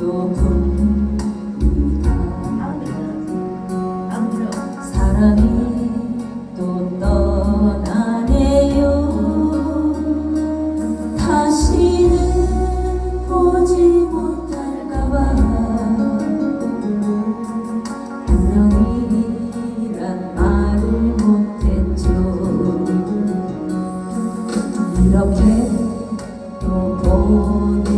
또 안 불러. 사랑이 또 떠나네요 다시는 보지 못할까봐 운명이란 말을 못했죠 이렇게 또 보는